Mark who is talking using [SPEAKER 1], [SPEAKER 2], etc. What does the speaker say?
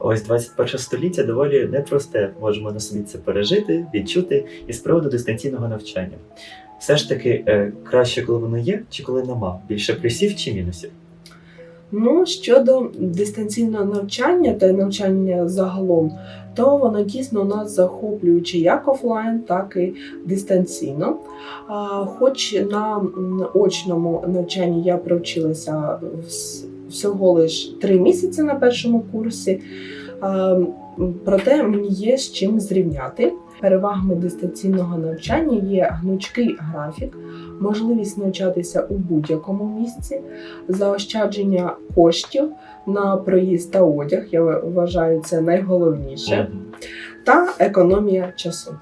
[SPEAKER 1] Ось 21 століття доволі непросте. Можемо на собі це пережити, відчути і з приводу дистанційного навчання. Все ж таки, е, краще, коли воно є, чи коли нема? Більше плюсів чи мінусів?
[SPEAKER 2] Ну, щодо дистанційного навчання та навчання загалом, то воно дійсно у нас захоплююче як офлайн, так і дистанційно. Хоч на очному навчанні я провчилася вс- всього лиш три місяці на першому курсі, проте мені є з чим зрівняти. Перевагами дистанційного навчання є гнучкий графік, можливість навчатися у будь-якому місці, заощадження коштів на проїзд та одяг. Я вважаю це найголовніше, та економія часу.